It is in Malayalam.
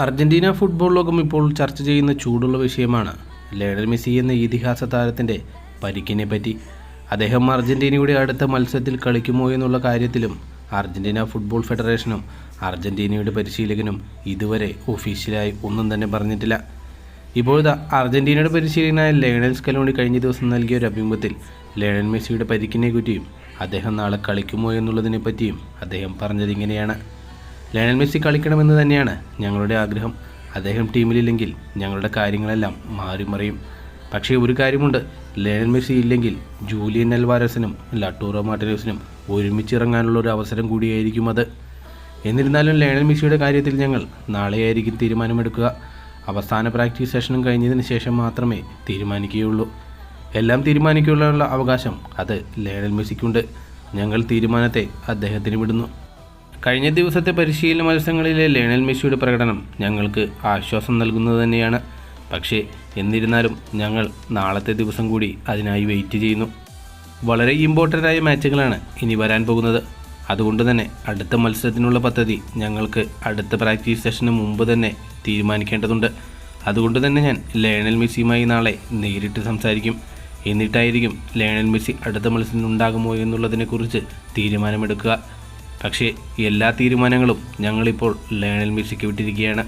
അർജന്റീന ഫുട്ബോൾ ലോകം ഇപ്പോൾ ചർച്ച ചെയ്യുന്ന ചൂടുള്ള വിഷയമാണ്. ലയണൽ മെസ്സി എന്ന ഇതിഹാസ താരത്തിന്റെ പരിക്കിനെ പറ്റി. അദ്ദേഹം അർജന്റീനയുടെ അടുത്ത മത്സരത്തിൽ കളിക്കുമോ എന്നുള്ള കാര്യത്തിലും അർജന്റീന ഫുട്ബോൾ ഫെഡറേഷനും അർജന്റീനയുടെ പരിശീലകനും ഇതുവരെ ഒഫീഷ്യലായി ഒന്നും തന്നെ പറഞ്ഞിട്ടില്ല. ഇപ്പോഴത്തെ അർജന്റീനയുടെ പരിശീലകനായ ലയണൽ സ്കലോണി കഴിഞ്ഞ ദിവസം നൽകിയ ഒരു അഭിമുഖത്തിൽ ലയണൽ മെസ്സിയുടെ പരിക്കിനെ പറ്റിയും അദ്ദേഹം നാളെ കളിക്കുമോ എന്നുള്ളതിനെ പറ്റിയും അദ്ദേഹം പറഞ്ഞത് ഇങ്ങനെയാണ്. ലയണൽ മെസ്സി കളിക്കണമെന്ന് തന്നെയാണ് ഞങ്ങളുടെ ആഗ്രഹം. അദ്ദേഹം ടീമിലില്ലെങ്കിൽ ഞങ്ങളുടെ കാര്യങ്ങളെല്ലാം മാറിമറിയും. പക്ഷേ ഒരു കാര്യമുണ്ട് ലയണൽ മെസ്സി ഇല്ലെങ്കിൽ ജൂലിയൻ അൽവാരസിനും ലട്ടൂറോ മാർട്ടിനസിനും ഒരുമിച്ച് ഇറങ്ങാനുള്ള ഒരു അവസരം കൂടിയായിരിക്കും അത്. എന്നിരുന്നാലും ലയണൽ മെസ്സിയുടെ കാര്യത്തിൽ ഞങ്ങൾ നാളെയായിരിക്കും തീരുമാനമെടുക്കുക. അവസാന പ്രാക്ടീസ് സെഷനും കഴിഞ്ഞതിന് ശേഷം മാത്രമേ തീരുമാനിക്കുകയുള്ളൂ. എല്ലാം തീരുമാനിക്കാനുള്ള അവകാശം അത് ലയണൽ മെസ്സിക്കുണ്ട്. ഞങ്ങൾ തീരുമാനത്തെ അദ്ദേഹത്തിന് വിടുന്നു. കഴിഞ്ഞ ദിവസത്തെ പരിശീലന മത്സരങ്ങളിലെ ലയണൽ മെസ്സിയുടെ പ്രകടനം ഞങ്ങൾക്ക് ആശ്വാസം നൽകുന്നത് തന്നെയാണ്. പക്ഷേ എന്നിരുന്നാലും ഞങ്ങൾ നാളത്തെ ദിവസം കൂടി അതിനായി വെയിറ്റ് ചെയ്യുന്നു. വളരെ ഇമ്പോർട്ടന്റ് ആയ മാച്ചുകളാണ് ഇനി വരാൻ പോകുന്നത്. അതുകൊണ്ട് തന്നെ അടുത്ത മത്സരത്തിനുള്ള പദ്ധതി ഞങ്ങൾക്ക് അടുത്ത പ്രാക്ടീസ് സെഷന് മുമ്പ് തന്നെ തീരുമാനിക്കേണ്ടതുണ്ട്. അതുകൊണ്ട് തന്നെ ഞാൻ ലയണൽ മെസ്സിയുമായി നാളെ നേരിട്ട് സംസാരിക്കും. എന്നിട്ടായിരിക്കും ലയണൽ മെസ്സി അടുത്ത മത്സരം ഉണ്ടാകുമോ എന്നുള്ളതിനെക്കുറിച്ച് തീരുമാനമെടുക്കുക. പക്ഷേ എല്ലാ തീരുമാനങ്ങളും ഞങ്ങളിപ്പോൾ ലയണൽ മെസ്സിക്ക് വിട്ടിരിക്കുകയാണ്.